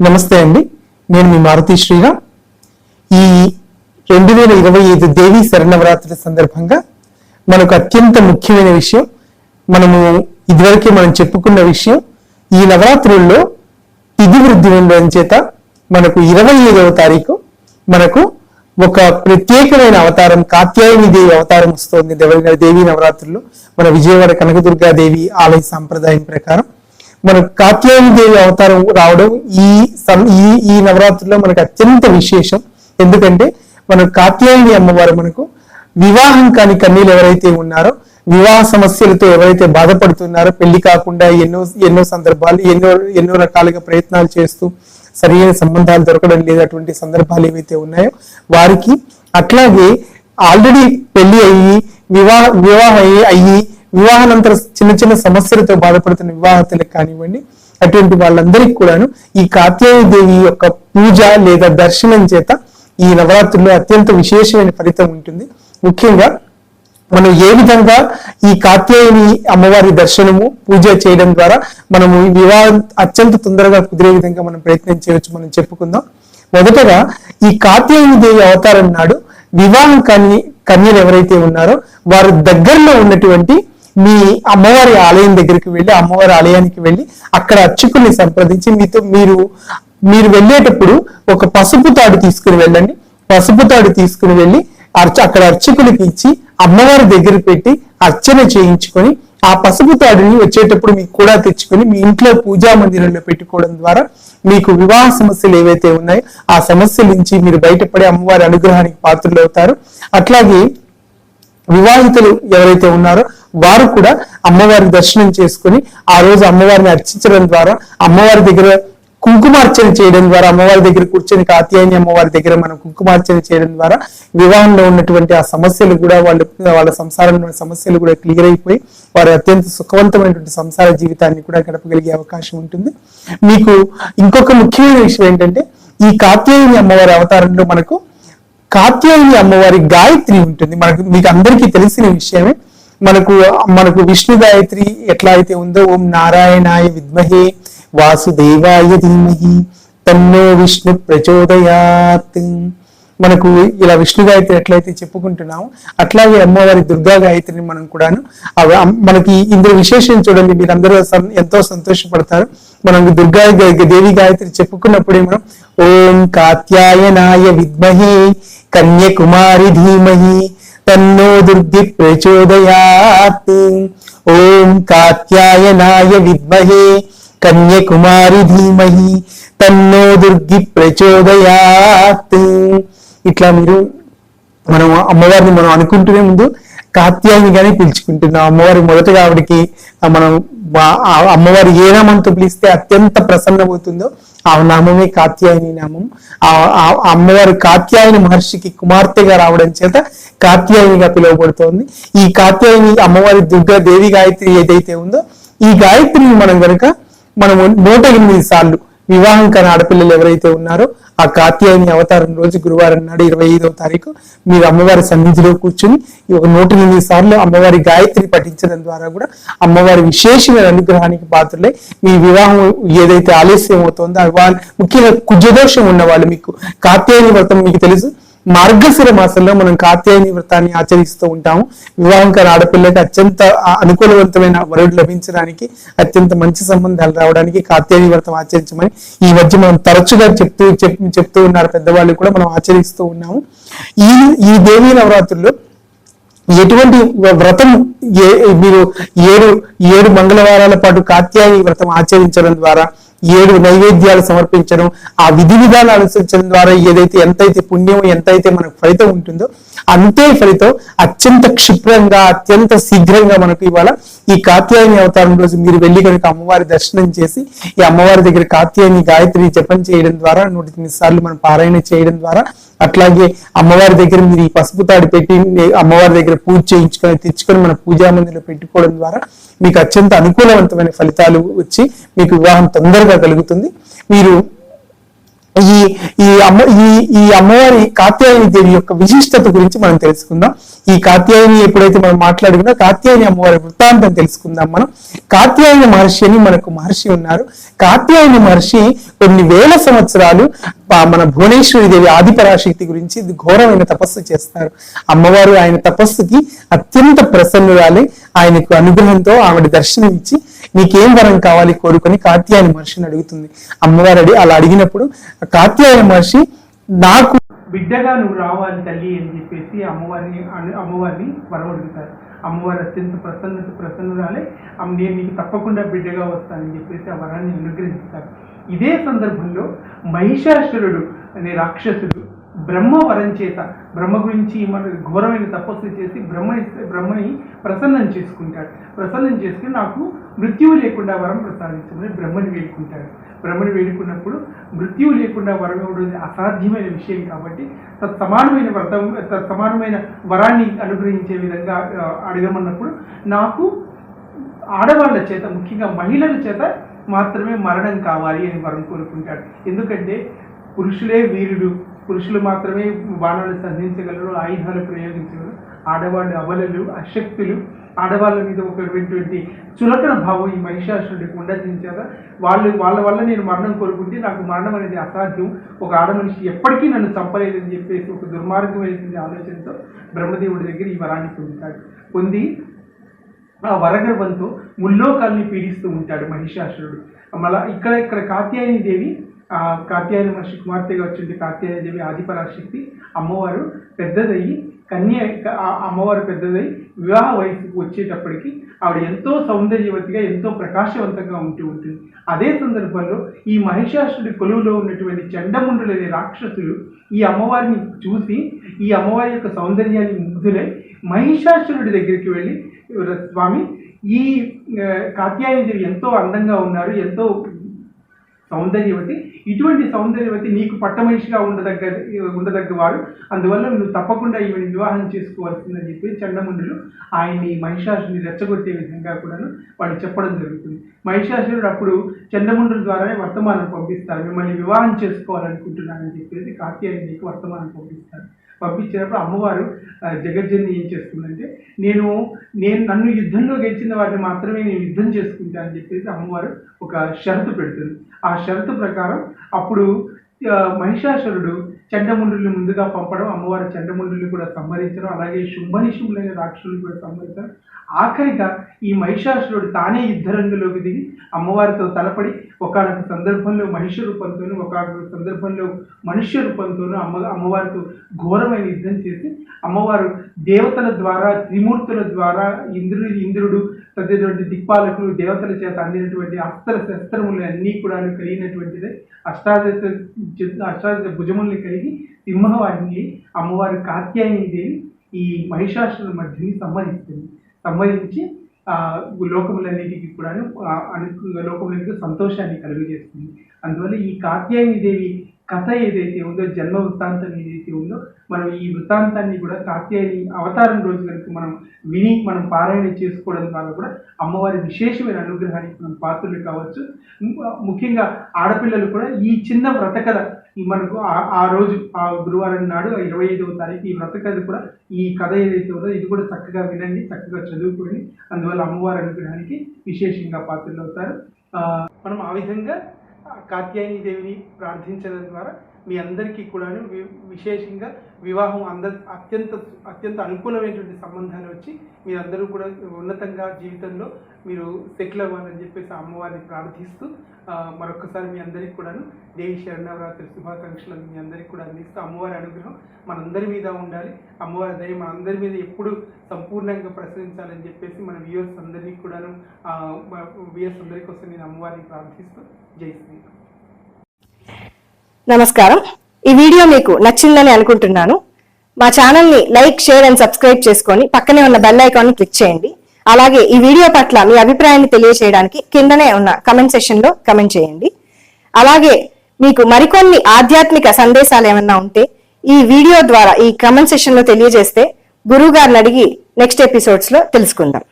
నమస్తే అండి. నేను మీ మారుతి శ్రీరామ్. ఈ రెండు వేల ఇరవై ఐదు దేవీ శరణవరాత్రి సందర్భంగా మనకు అత్యంత ముఖ్యమైన విషయం మనము ఇదివరకే మనం చెప్పుకున్న విషయం ఈ నవరాత్రుల్లో తిథి వృద్ధి ఉండడం చేత మనకు ఇరవై ఐదవ తారీఖు మనకు ఒక ప్రత్యేకమైన అవతారం కాత్యాయని దేవి అవతారం వస్తుంది. దేవి దేవీ నవరాత్రుల్లో మన విజయవాడ కనకదుర్గా దేవి ఆలయ సాంప్రదాయం ప్రకారం. మనకు కాత్యాయని దేవి అవతారం రావడం ఈ ఈ ఈ నవరాత్రుల్లో మనకు అత్యంత విశేషం. ఎందుకంటే మన కాత్యాయని అమ్మవారు మనకు వివాహం కాని కన్నీలు ఎవరైతే ఉన్నారో వివాహ సమస్యలతో ఎవరైతే బాధపడుతున్నారో పెళ్ళి కాకుండా ఎన్నో ఎన్నో సందర్భాలు ఎన్నో ఎన్నో రకాలుగా ప్రయత్నాలు చేస్తూ సరైన సంబంధాలు దొరకడం లేదటువంటి సందర్భాలు ఏవైతే ఉన్నాయో వారికి అట్లాగే ఆల్రెడీ పెళ్ళి అయ్యి వివాహ వివాహం అయ్యి అయ్యి వివాహానంతర చిన్న చిన్న సమస్యలతో బాధపడుతున్న వివాహితులకు కానివ్వండి అటువంటి వాళ్ళందరికీ కూడాను ఈ కాత్యాయ దేవి యొక్క పూజ లేదా దర్శనం చేత ఈ నవరాత్రుల్లో అత్యంత విశేషమైన ఫలితం ఉంటుంది. ముఖ్యంగా మనం ఏ విధంగా ఈ కాత్యాయని అమ్మవారి దర్శనము పూజ చేయడం ద్వారా మనము ఈ వివాహం అత్యంత తొందరగా కుదిరే విధంగా మనం ప్రయత్నం చేయవచ్చు మనం చెప్పుకుందాం. మొదటగా ఈ కాత్యాయని దేవి అవతారం నాడు వివాహం కాని కన్యలు ఎవరైతే ఉన్నారో వారు దగ్గరలో ఉన్నటువంటి మీ అమ్మవారి ఆలయం దగ్గరికి వెళ్ళి అమ్మవారి ఆలయానికి వెళ్ళి అక్కడ అర్చకుల్ని సంప్రదించి మీతో మీరు మీరు వెళ్ళేటప్పుడు ఒక పసుపు తాడు తీసుకుని వెళ్ళండి. పసుపు తాడు తీసుకుని వెళ్ళి అర్చ అక్కడ అర్చకులకి ఇచ్చి అమ్మవారి దగ్గర పెట్టి అర్చన చేయించుకొని ఆ పసుపు తాడుని వచ్చేటప్పుడు మీకు కూడా తెచ్చుకొని మీ ఇంట్లో పూజా మందిరంలో పెట్టుకోవడం ద్వారా మీకు వివాహ సమస్యలు ఏవైతే ఉన్నాయో ఆ సమస్యల నుంచి మీరు బయటపడి అమ్మవారి అనుగ్రహానికి పాత్రలు అవుతారు. అట్లాగే వివాహితులు ఎవరైతే ఉన్నారో వారు కూడా అమ్మవారి దర్శనం చేసుకుని ఆ రోజు అమ్మవారిని అర్చించడం ద్వారా అమ్మవారి దగ్గర కుంకుమార్చన చేయడం ద్వారా అమ్మవారి దగ్గర కూర్చొని కాత్యాయని అమ్మవారి దగ్గర మనం కుంకుమార్చన చేయడం ద్వారా వివాహంలో ఉన్నటువంటి ఆ సమస్యలు కూడా వాళ్ళు వాళ్ళ సంసారంలో సమస్యలు కూడా క్లియర్ అయిపోయి వారు అత్యంత సుఖవంతమైనటువంటి సంసార జీవితాన్ని కూడా గడపగలిగే అవకాశం ఉంటుంది. మీకు ఇంకొక ముఖ్యమైన విషయం ఏంటంటే ఈ కాత్యాయని అమ్మవారి అవతారంలో మనకు కాత్యాయని అమ్మవారి గాయత్రి ఉంటుంది. మనకు మీకు అందరికీ తెలిసిన విషయమే మనకు మనకు విష్ణు గాయత్రి ఎట్లా అయితే ఉందో ఓం నారాయణాయ విద్మహే వాసుదేవాయ ధీమహి తన్నో విష్ణు ప్రచోదయాత్. మనకు ఇలా విష్ణు గాయత్రి ఎట్లయితే చెప్పుకుంటున్నామో అట్లాగే అమ్మవారి దుర్గా గాయత్రిని మనం కూడాను అవి మనకి ఇందులో విశేషం చూడండి మీరందరూ ఎంతో సంతోషపడతారు. మనం దుర్గా దేవి గాయత్రి చెప్పుకున్నప్పుడే మనం ఓం కాత్యాయనాయ విద్మహి కన్యకుమారి ధీమహి తన్నో దుర్గి ప్రచోదయాత్. ఓం కాత్యాయనాయ విద్మహే. కన్యకుమారి ధీమహి. తన్నో దుర్గి ప్రచోదయాత్. ఇట్లా మీరు మనం అమ్మవారిని మనం అనుకుంటూనే ముందు కాత్యాయనిగానే పిలుచుకుంటున్నాం. అమ్మవారి మొదటగా ఆవిడకి మనం అమ్మవారి ఏ నామంతో పిలిస్తే అత్యంత ప్రసన్నమవుతుందో ఆ నామమే కాత్యాయని నామం. ఆ ఆ అమ్మవారి కాత్యాయని మహర్షికి కుమార్తెగా రావడం చేత కాత్యాయనిగా పిలువబడుతోంది. ఈ కాత్యాయని అమ్మవారి దుర్గా దేవి గాయత్రి ఏదైతే ఉందో ఈ గాయత్రిని మనం గనక మనము నూట ఎనిమిది సార్లు వివాహం కాని ఆడపిల్లలు ఎవరైతే ఉన్నారో ఆ కాత్యాయని అవతారం రోజు గురువారం నాడు ఇరవై ఐదవ తారీఖు మీరు అమ్మవారి సన్నిధిలో కూర్చుని ఒక నూట ఎనిమిది సార్లు అమ్మవారి గాయత్రి పఠించడం ద్వారా కూడా అమ్మవారి విశేషమైన అనుగ్రహానికి పాత్రలే మీ వివాహం ఏదైతే ఆలస్యం అవుతుందో ఆ ముఖ్యంగా కుజదోషం ఉన్న వాళ్ళు మీకు కాత్యాయని వ్రతం మీకు తెలుసు. మార్గశిర మాసంలో మనం కాత్యాయని వ్రతాన్ని ఆచరిస్తూ ఉంటాము. వివాహం కాని ఆడపిల్లకి అత్యంత అనుకూలవంతమైన వరుడు లభించడానికి అత్యంత మంచి సంబంధాలు రావడానికి కాత్యాయని వ్రతం ఆచరించమని ఈ మధ్య మనం తరచుగా చెప్తూ చెప్తూ ఉన్నారు పెద్దవాళ్ళు కూడా మనం ఆచరిస్తూ ఉన్నాము. ఈ ఈ దేవీ నవరాత్రుల్లో ఎటువంటి వ్రతం ఏ మీరు ఏడు ఏడు మంగళవారాల పాటు కాత్యాయని వ్రతం ఆచరించడం ద్వారా ఏడు నైవేద్యాలు సమర్పించడం ఆ విధి విధాలు అనుసరించడం ద్వారా ఏదైతే ఎంతైతే పుణ్యం ఎంతైతే మనకు ఫలితం ఉంటుందో అంతే ఫలితం అత్యంత క్షిప్రంగా అత్యంత శీఘ్రంగా మనకు ఇవాళ ఈ కాత్యాయని అవతారం రోజు మీరు వెళ్ళి కనుక అమ్మవారి దర్శనం చేసి ఈ అమ్మవారి దగ్గర కాత్యాయని గాయత్రి జపం చేయడం ద్వారా నూట సార్లు మనం పారాయణ చేయడం ద్వారా అట్లాగే అమ్మవారి దగ్గర మీరు ఈ పసుపు తాడు పెట్టి అమ్మవారి దగ్గర పూజ చేయించుకొని తెచ్చుకొని మన పూజా మందిలో పెట్టుకోవడం ద్వారా మీకు అత్యంత అనుకూలవంతమైన ఫలితాలు వచ్చి మీకు వివాహం తొందరగా కలుగుతుంది. మీరు ఈ ఈ అమ్మ ఈ ఈ అమ్మవారి కాత్యాయని దేవి యొక్క విశిష్టత గురించి మనం తెలుసుకుందాం. ఈ కాత్యాయని ఎప్పుడైతే మనం మాట్లాడుకున్నా కాత్యాయని అమ్మవారి వృత్తాంతం తెలుసుకుందాం మనం. కాత్యాయని మహర్షి అని మనకు మహర్షి ఉన్నారు. కాత్యాయని మహర్షి కొన్ని వేల సంవత్సరాలు మన భువనేశ్వరి దేవి ఆదిపరాశక్తి గురించి ఘోరమైన తపస్సు చేస్తారు. అమ్మవారు ఆయన తపస్సుకి అత్యంత ప్రసన్నురాలి ఆయనకు అనుగ్రహంతో ఆవిడ దర్శనం ఇచ్చి నీకేం వరం కావాలి కోరుకొని కాత్యాయని మహర్షిని అడుగుతుంది. అమ్మవారు అడిగి అలా అడిగినప్పుడు కాత్యాయని మహర్షి నాకు బిడ్డగా నువ్వు రావాలి తల్లి అని చెప్పేసి అమ్మవారిని అమ్మవారిని వరవడుగుతారు అమ్మవారు అత్యంత ప్రసన్నత ప్రసన్నురాలే నేను నీకు తప్పకుండా బిడ్డగా వస్తానని చెప్పేసి ఆ వరాన్ని అనుగ్రహిస్తారు. ఇదే సందర్భంలో మహిషాసురుడు అనే రాక్షసుడు బ్రహ్మ వరం చేత బ్రహ్మ గురించి మన ఘోరమైన తపస్సు చేసి బ్రహ్మని బ్రహ్మని ప్రసన్నం చేసుకుంటాడు. ప్రసన్నం చేసుకుని నాకు మృత్యువు లేకుండా వరం ప్రసాదించమని బ్రహ్మని వేడుకుంటాడు. బ్రహ్మని వేడుకున్నప్పుడు మృత్యువు లేకుండా వరం ఇవ్వడం అసాధ్యమైన విషయం కాబట్టి తత్సమానమైన వ్రతం తత్సమానమైన వరాన్ని అనుగ్రహించే విధంగా అడగమన్నప్పుడు నాకు ఆడవాళ్ళ చేత ముఖ్యంగా మహిళల చేత మాత్రమే మరణం కావాలి అని వరం కోరుకుంటాడు. ఎందుకంటే పురుషులే వీరుడు. పురుషులు మాత్రమే బాణాలు సంధించగలరు ఆయుధాలు ప్రయోగించగలరు. ఆడవాళ్ళు అవలలు అశక్తులు. ఆడవాళ్ళ మీద ఒకటువంటి చులకన భావం ఈ మహిషాసురుడికి ఉండదించాక వాళ్ళు వాళ్ళ వల్ల నేను మరణం కోరుకుంటే నాకు మరణం అనేది అసాధ్యం. ఒక ఆడ మనిషి ఎప్పటికీ నన్ను చంపలేదని చెప్పేసి ఒక దుర్మార్గమైనటువంటి ఆలోచనతో బ్రహ్మదేవుడి దగ్గర ఈ వరాన్ని పొందుతాడు. పొంది ఆ వరగర్భంతో ముల్లోకాల్ని పీడిస్తూ ఉంటాడు మహిషాసురుడు. మళ్ళా ఇక్కడ ఇక్కడ కాత్యాయని దేవి కాత్యాయని మహర్షి కుమార్తెగా వచ్చింది. కాత్యాయని దేవి ఆదిపరాశక్తి. అమ్మవారు పెద్దదయ్యి కన్య ఆ అమ్మవారు పెద్దదై వివాహ వయసుకు వచ్చేటప్పటికి ఆవిడ ఎంతో సౌందర్యవతిగా ఎంతో ప్రకాశవంతంగా ఉంటూ ఉంటుంది. అదే సందర్భంలో ఈ మహిషాసుడి కొలువులో ఉన్నటువంటి చండముండులు అనే రాక్షసులు ఈ అమ్మవారిని చూసి ఈ అమ్మవారి యొక్క సౌందర్యాన్ని ముగ్ధులై మహిషాసురుడి దగ్గరికి వెళ్ళి స్వామి ఈ ఆ, కాత్యాయని దేవి ఎంతో అందంగా ఉన్నారు ఎంతో సౌందర్యవతి. ఇటువంటి సౌందర్యవతి నీకు పట్టమనిషిగా ఉండదగ్గ ఉండదగ్గ వాడు అందువల్ల నువ్వు తప్పకుండా ఈమెను వివాహం చేసుకోవాల్సిందని చెప్పి చండముండులు ఆయన్ని మహిషాసుని రెచ్చగొట్టే విధంగా కూడాను వాళ్ళు చెప్పడం జరుగుతుంది. మహిషాసురుడు అప్పుడు చండముండుల ద్వారానే వర్తమానం పంపిస్తారు. మిమ్మల్ని వివాహం చేసుకోవాలనుకుంటున్నానని చెప్పేసి కాత్యాయనికి వర్తమానం పంపిస్తారు. పంపించినప్పుడు అమ్మవారు జగజ్జన్ని ఏం చేస్తుందంటే నేను నేను నన్ను యుద్ధంలో గెలిచిన వాటిని మాత్రమే నేను యుద్ధం చేసుకుంటా అని చెప్పేసి అమ్మవారు ఒక షరతు పెడుతుంది. ఆ షరతు ప్రకారం అప్పుడు మహిషాసురుడు చండముండుల్ని ముందుగా పంపడం అమ్మవారి చండముండుల్ని కూడా సంహరించడం అలాగే శుంభనిశుంభులైన రాక్షసుల్ని కూడా సంహరించడం. ఆఖరిగా ఈ మహిషాసురుడు తానే యుద్ధరంగంలోకి దిగి అమ్మవారితో తలపడి ఒకనొక సందర్భంలో మహిష రూపంతోనూ ఒకనొక సందర్భంలో మనుష్య రూపంతోనూ అమ్మ అమ్మవారితో ఘోరమైన యుద్ధం చేసి అమ్మవారు దేవతల ద్వారా త్రిమూర్తుల ద్వారా ఇంద్రుడు ఇంద్రుడు తదిటువంటి దిక్పాలకులు దేవతల చేత అందినటువంటి అస్త్ర శస్త్రములు అన్నీ కూడా కలిగినటువంటిదే. అష్టాదశ అష్టాదశ భుజముల్ని కలిగి సింహవాహిని అమ్మవారి కాత్యాయని దేవి ఈ మహిషాసుల మధ్యని సంహరిస్తుంది సంహరించి లోకములన్నిటికీ కూడా లోకములన్నిటికీ సంతోషాన్ని కలుగజేస్తుంది. అందువల్ల ఈ కాత్యాయని దేవి కథ ఏదైతే ఉందో జన్మ వృత్తాంతం ఏదైతే ఉందో మనం ఈ వృత్తాంతాన్ని కూడా కాత్యాయని అవతారం రోజు కనుక మనం విని మనం పారాయణ చేసుకోవడం ద్వారా కూడా అమ్మవారి విశేషమైన అనుగ్రహానికి మనం పాత్రలు కావచ్చు. ముఖ్యంగా ఆడపిల్లలు కూడా ఈ చిన్న వ్రతకథ మనకు ఆ- ఆ రోజు ఆ గురువారం నాడు ఇరవై ఐదవ తారీఖు ఈ వ్రతకథ కూడా ఈ కథ ఏదైతే ఉందో ఇది కూడా చక్కగా వినండి చక్కగా చదువుకోండి. అందువల్ల అమ్మవారి అనుగ్రహానికి విశేషంగా పాత్రలు అవుతారు మనం ఆ విధంగా కాత్యాయని దేవిని ప్రార్థించడం ద్వారా మీ అందరికీ కూడా వి- విశేషంగా వివాహం అంద అత్యంత అత్యంత అనుకూలమైనటువంటి సంబంధాలు వచ్చి మీరందరూ కూడా ఉన్నతంగా జీవితంలో మీరు సెటిల్ అవ్వాలని చెప్పేసి అమ్మవారిని ప్రార్థిస్తూ మరొకసారి మీ అందరికీ కూడాను దేవి శరణవరాత్రి శుభాకాంక్షలను మీ అందరికీ కూడా అందిస్తూ అమ్మవారి అనుగ్రహం మనందరి మీద ఉండాలి. అమ్మవారి దయ మనందరి మీద ఎప్పుడు సంపూర్ణంగా ప్రసరించాలని చెప్పేసి మన వ్యూవర్స్ అందరినీ కూడాను వ్యూయర్స్ అందరి కోసం నేను అమ్మవారిని ప్రార్థిస్తూ జై శ్రీరామ్. నమస్కారం. ఈ వీడియో మీకు నచ్చిందని అనుకుంటున్నాను. మా ఛానల్ని లైక్ షేర్ అండ్ సబ్స్క్రైబ్ చేసుకొని పక్కనే ఉన్న బెల్ ఐకాన్ క్లిక్ చేయండి. అలాగే ఈ వీడియో పట్ల మీ అభిప్రాయాన్ని తెలియజేయడానికి కిందనే ఉన్న కమెంట్ సెషన్లో కమెంట్ చేయండి. అలాగే మీకు మరికొన్ని ఆధ్యాత్మిక సందేశాలు ఏమన్నా ఉంటే ఈ వీడియో ద్వారా ఈ కమెంట్ సెషన్లో తెలియజేస్తే గురువు గారిని అడిగి నెక్స్ట్ ఎపిసోడ్స్లో తెలుసుకుందాం.